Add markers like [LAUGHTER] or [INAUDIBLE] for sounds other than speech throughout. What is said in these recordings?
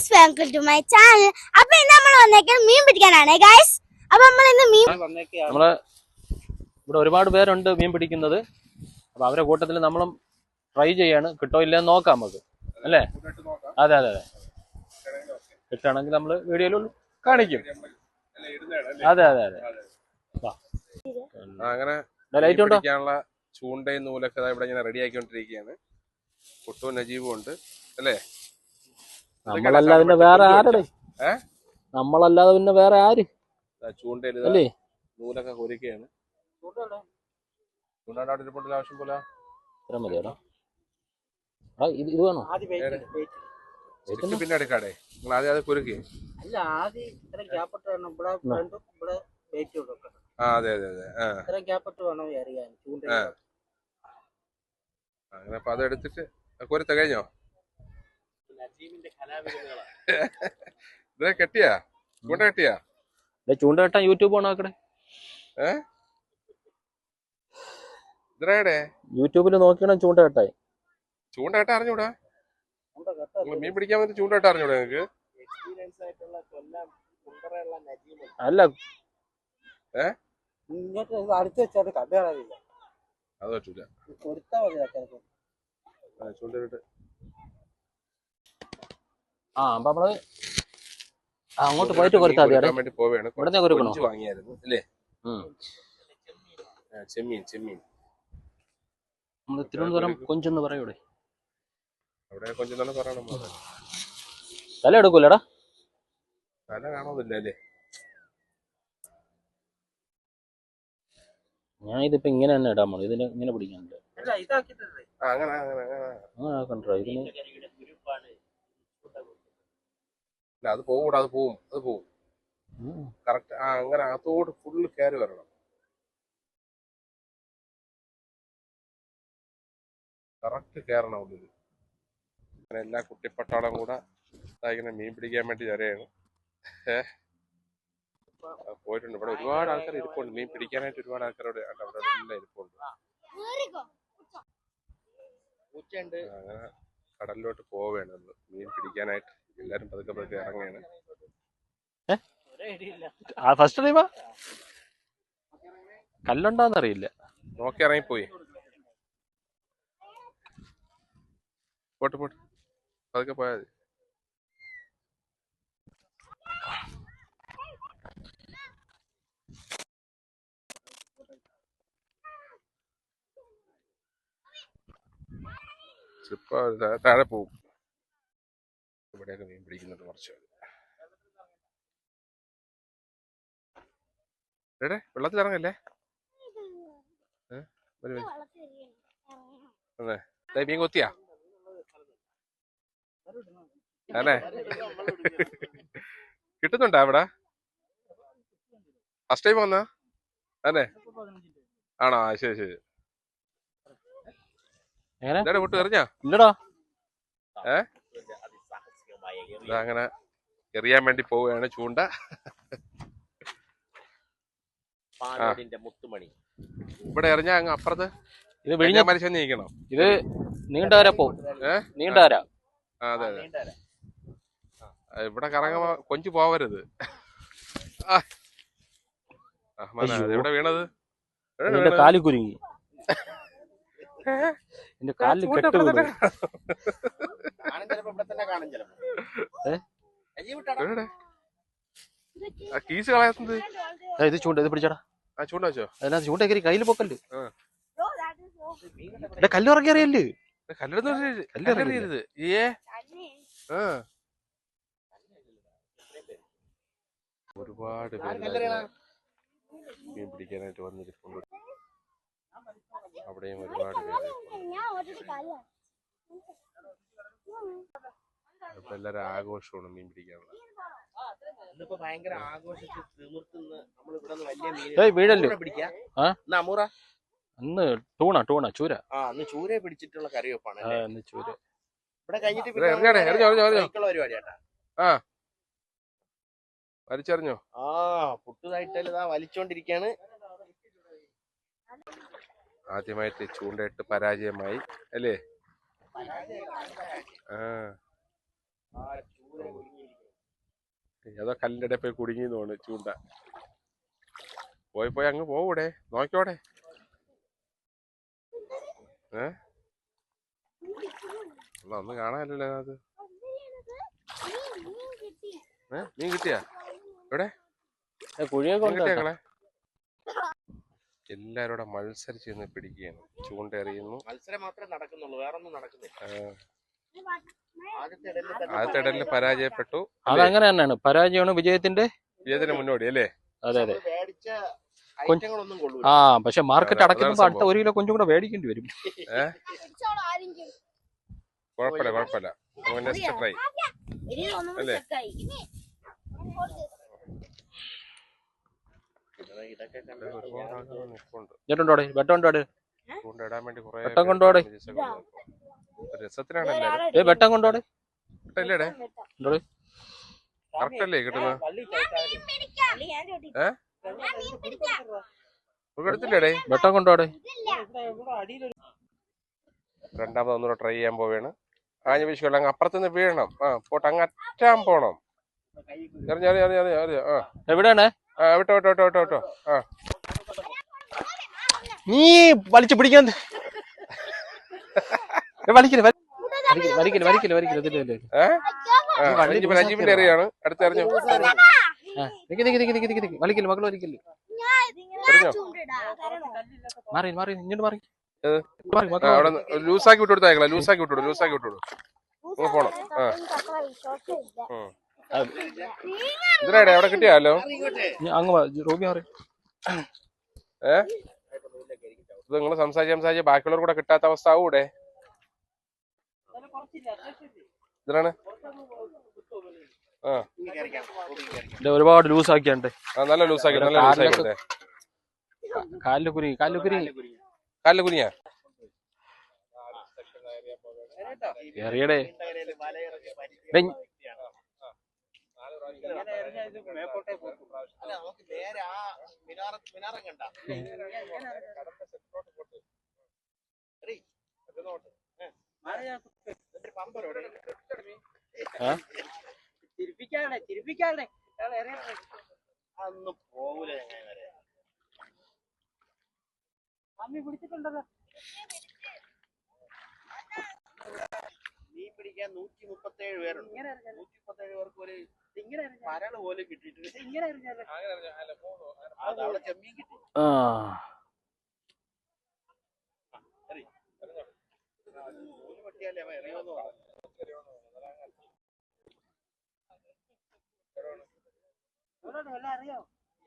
Guys welcome to my channel അപ്പൊ ഇന്ന് നമ്മൾ വന്നേക്കുന്നത് മീൻ പിടിക്കാനാണ് ഗൈസ് അപ്പൊ നമ്മൾ ഇന്ന് മീൻ നമ്മൾ ഇവിടെ ഒരുപാട് പേരുണ്ട് മീൻ പിടിക്കുന്നത്. അപ്പൊ അവരെ കൂട്ടത്തിൽ നമ്മളും ട്രൈ ചെയ്യാണ്. കിട്ടോ ഇല്ലെന്ന് നോക്കാം നമുക്ക്. അല്ലേ? അതെ അതെ അതെ. കിട്ടുകയാണെങ്കിൽ നമ്മൾ വീഡിയോയിൽ കാണിക്കും. അതെ അതെ അതെ. വാ. അങ്ങനെ ലൈറ്റ് ഉണ്ടോ? ചൂണ്ടയും നൂലൊക്കെ ഇവിടെ ഇങ്ങനെ റെഡി ആക്കിക്കൊണ്ടിരിക്കുകയാണ്. കുട്ടോ നജീബും ഉണ്ട്. അല്ലേ? നമ്മളല്ലാതെ പിന്നെ വേറെ ആരുടെ? നമ്മളല്ലാതെ പിന്നെ വേറെ ആര്? ചൂണ്ടല്ലേ അല്ലേ? നൂലൊക്കെ കുരുക്കുകയാണ് ആവശ്യം പോലെ. ഇത് ഇത് വേണോ? ചുറ്റി പിന്നെ എടുക്കാടെ. നിങ്ങൾ ആദ്യം അത് കുരുക്കി. അല്ല ആദ്യം ഇത്ര ഗ്യാപ്പ് ഇട്ട് വേണം. ഇവിടെ ഫ്രണ്ടും ഇവിടെ വെയിറ്റ് കൊടുക്കണം ആ അതെ അതെ അതെ. ഇത്ര ഗ്യാപ്പ് ഇട്ട് വേണം എറിയാൻ ചൂണ്ട ആ. അങ്ങനെ അപ്പൊ അത് എടുത്തിട്ട് കുരുത്ത കഴിഞ്ഞോ? [LAUGHS] ഇതേ കെട്ടിയാ? ചൂണ്ട കെട്ടിയാ? ചൂണ്ട കെട്ടാൻ യൂട്യൂബ് ഓൺ ആക്കടെ? യൂട്യൂബിൽ യൂട്യൂബിൽ നോക്കിയാണ് ചൂണ്ട കെട്ടായി ചൂണ്ട കെട്ട അറിഞ്ഞൂടാ? ചൂണ്ട മീൻ പിടിക്കാൻ വേണ്ടി ചൂണ്ട കെട്ട അറിഞ്ഞൂടാ നിങ്ങക്ക്? അല്ല. ഇത് അടുത്ത് വെച്ചാൽ അത് പറ്റൂല. മതി അതൊക്കെ ആ, അപ്പൊ നമ്മൾ അങ്ങോട്ട് പോയിട്ട് കൊടുത്താൽ മതി പോവുകയാണ്. കൊടുക്കണോ? വാങ്ങിയായിരുന്നു അല്ലേ? ചെമ്മീൻ ചെമ്മീൻ. നമ്മൾ തിരുവനന്തപുരം കൊഞ്ചെന്ന് പറയൂടെ. തല എടുക്കൂലടാ. തല കാണുന്നില്ല അല്ലേ? ഞാൻ ഇതിപ്പോ ഇങ്ങനെ തന്നെ ഇടാൻ പോണു ഇതിന് ഇങ്ങനെ പിടിക്കാനുണ്ട് അല്ല ഇതാക്കിയിട്ടുണ്ട് ആ, അങ്ങനെ അങ്ങനെ അങ്ങനെ. അങ്ങനെ ആക്കണ്ടോ ഇതിന് ഇല്ല അത് പോകൂടാ അത് പോവും അത് പോവും. കറക്റ്റ് ആ അങ്ങനെ അതോട് ഫുള്ള് കയറി വരണം. കറക്റ്റ് കയറണം ഉള്ളിൽ അങ്ങനെ എല്ലാ കുട്ടിപ്പട്ടാളം കൂടെ ഇങ്ങനെ മീൻ പിടിക്കാൻ വേണ്ടി വരെയാണ് പോയിട്ടുണ്ട്. ഇവിടെ ഒരുപാട് ആൾക്കാർ ഇരിപ്പുണ്ട്. മീൻ പിടിക്കാനായിട്ട് ഒരുപാട് ആൾക്കാരോട് അവിടെ എല്ലാം ഇരിപ്പുണ്ട്. അങ്ങനെ കടലിലോട്ട് പോവുകയാണ് നമ്മൾ മീൻ പിടിക്കാനായിട്ട്. എല്ലാരും പതുക്കെ പതുക്കെ ഇറങ്ങാണ് ആ ഫസ്റ്റ് ടൈമാ കല്ലുണ്ടോന്നറിയില്ല നോക്കി ഇറങ്ങിപ്പോയി. പോട്ട് പോട്ട്. പതുക്കെ പോയാൽ മതി. താഴെ പോവും. ഇവിടെയൊക്കെ മീൻ പിടിക്കുന്നുണ്ട് കുറച്ച് എടേ വെള്ളത്തിൽ ഇറങ്ങല്ലേ? അതെ. മീൻ കൊത്തിയാ? അല്ലേ? കിട്ടുന്നുണ്ടോ അവിടെ? ഫസ്റ്റ് ടൈം വന്നാ? അല്ലേ? ആണോ? ശരി ശരി. എങ്ങനെ? വിട്ട് എറിഞ്ഞാ ഇല്ലടാ. ഇതാ അങ്ങനെ എറിയാൻ വേണ്ടി പോവുകയാണ് ചൂണ്ട. മുത്തുമണി. ഇവിടെ എറിഞ്ഞ അങ്ങ് അപ്പുറത്ത് ഇത് വിഴിഞ്ഞ മരിച്ചു നീക്കണം ഇത് നീണ്ടവര പോവും? നീണ്ടവര അതെ ഇവിടെ കറങ്ങ കൊഞ്ചു പോവരുത്. ഇവിടെ. എവിടെ വീണത്? കാലിക്കുരുങ്ങി വീണത്? കാലി കുരുങ്ങി. എന്റെ കാലിൽ ചൂണ്ട കെട്ട് കീസ് കളയാത്തത്? ഇത് ചൂണ്ട ഇത് പിടിച്ചടാ. ആ ചൂണ്ട വെച്ചോ? അതിനകത്ത് ചൂണ്ട കയറി കയ്യിൽ പൊക്കല്ല് കല്ലുറക്കി അറിയല്ലേ? കല്ലെടുത്ത് ഏ? ആ. ഒരുപാട് പേര്? മീൻ പിടിക്കാനായിട്ട് വന്നിരിപ്പുണ്ട് അവിടെയും ഒരുപാട്. ഇപ്പൊ എല്ലാരും ആഘോഷമാണ് മീൻ പിടിക്കാനുള്ള? അന്ന് ടൂണ ടൂണ ചൂര. ആ അന്ന് ചൂരെ പിടിച്ചിട്ടുള്ള കറി വെപ്പാണ് അല്ലേ? അന്ന് ചൂര. ഇവിടെ കഴിഞ്ഞിട്ട് വലിച്ചെറിഞ്ഞോ? ആ പുട്ടുതായിട്ട് വലിച്ചോണ്ടിരിക്കാണ്. ആദ്യമായിട്ട് ചൂണ്ടയിട്ട് പരാജയമായി അല്ലേ? ആ. ഏതോ കല്ലിന്റെ പോയി കുടുങ്ങി തോന്നു ചൂണ്ട. പോയി പോയി അങ്ങ് പോവൂടെ നോക്കോടെ ഏ? ഒന്നും കാണാനില്ലല്ലോ അത് ഏ? മീൻ കിട്ടിയാ? എവിടെ? കുഴിയൊക്കെ മീൻ എല്ലാരും മത്സരിച്ച് നിന്ന് പിടിക്കുകയാണ്. ചൂണ്ടെറിയുന്നു മത്സരം മാത്രമേ നടക്കുന്നുള്ളൂ. വേറൊന്നും നടക്കുന്നില്ല. ആദ്യത്തെ ഇടലിൽ പരാജയപ്പെട്ടു. അതങ്ങനെ തന്നെയാണ്. പരാജയമാണ് വിജയത്തിന്റെ വിജയത്തിന്റെ മുന്നോടി അല്ലേ? അതെ അതെ. ആ പക്ഷെ മാർക്കറ്റ് അടക്കുമ്പോ അടുത്ത ഒരു കിലോ കൊഞ്ചും കൂടെ മേടിക്കേണ്ടി വരും. കുഴപ്പമില്ല കുഴപ്പമില്ല. അല്ലേ? എന്നിട്ടുണ്ടോടെ വെട്ടം കൊണ്ടോടെ ചൂണ്ട ഇടാൻ വേണ്ടി കുറെ വെട്ടം കൊണ്ടുപോടെ. രസത്തിനാണ് എല്ലാരും ഏ വെട്ടം കൊണ്ടോടെ. ഇട്ടല്ലേടെ കറക്റ്റ് അല്ലേ കിട്ടുന്നത്. എടുത്തില്ലേടേ? വെട്ടം കൊണ്ടോടെ. രണ്ടാമത് ഒന്നുകൂടെ ട്രൈ ചെയ്യാൻ പോവുകയാണ് ആഞ്ഞ വിഷയം അങ്ങ് അപ്പുറത്തുനിന്ന് വീഴണം. ആ പോട്ട് അങ്ങ് അറ്റാൻ പോണം. എറിയാ ആ. എവിടെയാണ്? ആ വിട്ടോ വിട്ടോ വിട്ടോ വിട്ടോ വിട്ടോ. ആ. നീ വലിച്ചു പിടിക്കാൻ നിക്ക് നിക്ക് നിക്ക് നിക്ക് നിക്ക് നിക്ക്. വലിക്കില്ല മക്കൾ വലിക്കൽ. എറിഞ്ഞോ മാറി മാറി ഇങ്ങോട്ട് മാറി. ലൂസാക്കി വിട്ടു കൊടുത്താ ലൂസാക്കി വിട്ടു ലൂസാക്കി വിട്ടു പോണം ആ. ഇതിനാടെ എവിടെ കിട്ടിയാലോ? അങ്ങ് റൂബി മാറി. ഏ? ഇത് നിങ്ങൾ സംസാരിച്ച് സംസാരിച്ച് ബാക്കിയുള്ളവർ കൂടെ കിട്ടാത്ത അവസ്ഥ ആവൂടെ? ഇതിനാണ്? ആ. ഒരുപാട് ലൂസ് ആക്കിയാണ്ടേ ആ നല്ല ആക്കി നല്ല ലൂസ് ആക്കി കാലിൽ കുരുങ്ങി കാലിൽ കുരുങ്ങി. കാലിൽ കുനിയാ എറിയടേ. അല്ല, നമുക്ക് നേരെ ആ മിനാറ- മിനാരം കണ്ട. പമ്പരോടെ ആ? തിരിപ്പിക്കാണേ തിരിപ്പിക്കാണേ. അതൊന്നും പോകൂല അമ്മി വരെ മീൻ പിടിക്കാൻ നൂറ്റി മുപ്പത്തേഴ് പേരുണ്ട്. നൂറ്റി മുപ്പത്തേഴ് പേർക്ക് ഒരു പോലും അവിടെ ചെമ്മീൻ കിട്ടി. ആ.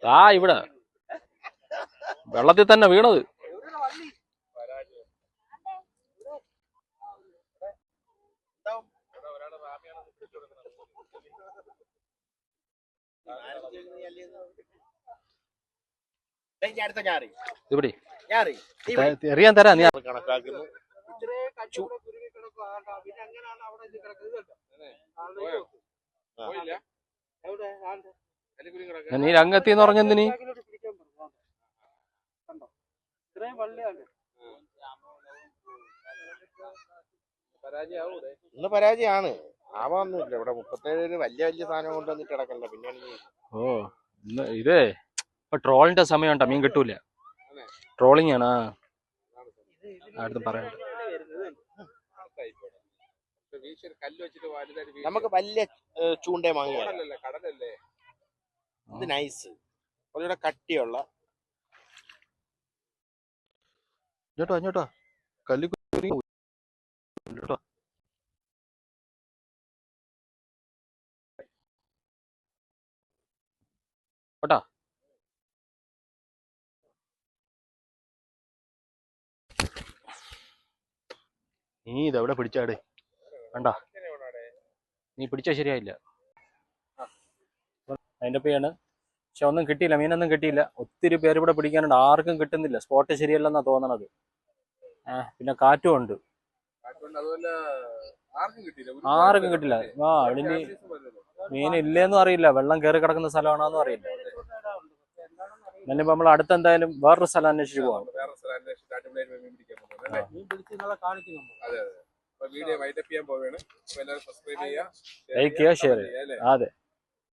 ആ ഇവിടെ. വെള്ളത്തിൽ തന്നെ വീണത് ഡേയ്, ഞാൻ അടുത്ത ഞാറി ഇവിടെ ഞാറി നീ പിടി. എറിയാൻ തരാ നീ. കണക്കാക്കുന്നു. പോയില്ല. നീ രംഗത്തിന്ന് പറഞ്ഞെന്തിനി ഇന്ന് പരാജയമാണ്. ആവാന്നൊന്നുമില്ല ഇവിടെ മുപ്പത്തേഴിന് വലിയ വലിയ സാധനം കൊണ്ടുവന്നിട്ട് കിടക്കണ്ട. പിന്നെ ഓ ഇന്ന് ഇതേ ഇപ്പൊ ട്രോളിന്റെ സമയം ഉണ്ടോ മീൻ കിട്ടൂല. ട്രോളിംഗ് ആണ്? ആരും അടുത്ത് പറയണ്ട. കല്ല് വെച്ചിട്ട് വലുതായിട്ട് നമുക്ക് വലിയ ചൂണ്ട വാങ്ങിയാണ് കടലല്ലേ ഇത് നൈസ്. കുറച്ചുകൂടെ കട്ടിയുള്ള. ഇങ്ങോട്ടോ ഇങ്ങോട്ടോ. കല്ലി കേട്ടാ. നീ ഇതെവിടെ പിടിച്ചാടേ? വേണ്ട നീ പിടിച്ചാ ശരിയായില്ല. അതിന്റെ പേയാണ് പക്ഷെ ഒന്നും കിട്ടിയില്ല. മീനൊന്നും കിട്ടിയില്ല. ഒത്തിരി പേര് ഇവിടെ പിടിക്കാനുണ്ട്. ആർക്കും കിട്ടുന്നില്ല. സ്പോട്ട് ശരിയല്ലെന്നാ തോന്നണത്. ആ പിന്നെ കാറ്റും ഉണ്ട്. ആർക്കും കിട്ടില്ല ആ അവിടെ മീൻ ഇല്ലേന്നും അറിയില്ല. വെള്ളം കയറി കിടക്കുന്ന സ്ഥലമാണോന്നും അറിയില്ല. ഞാനിപ്പോ നമ്മൾ അടുത്ത് എന്തായാലും വേറൊരു സ്ഥലം അന്വേഷിച്ച് പോവാം. വേറെ സ്ഥലം അന്വേഷിച്ചിട്ട് അടിപൊളിയായിട്ട് മീൻ പിടിക്കാൻ പോകുന്നത് അല്ലേ? അതെ അതെ. അപ്പൊ വീഡിയോ വൈൻഡപ്പ് ചെയ്യാൻ പോവുകയാണ്. എല്ലാവരും സബ്സ്ക്രൈബ് ചെയ്യുക ലൈക്ക് ചെയ്യുക ഷെയർ ചെയ്യുക. അതെ.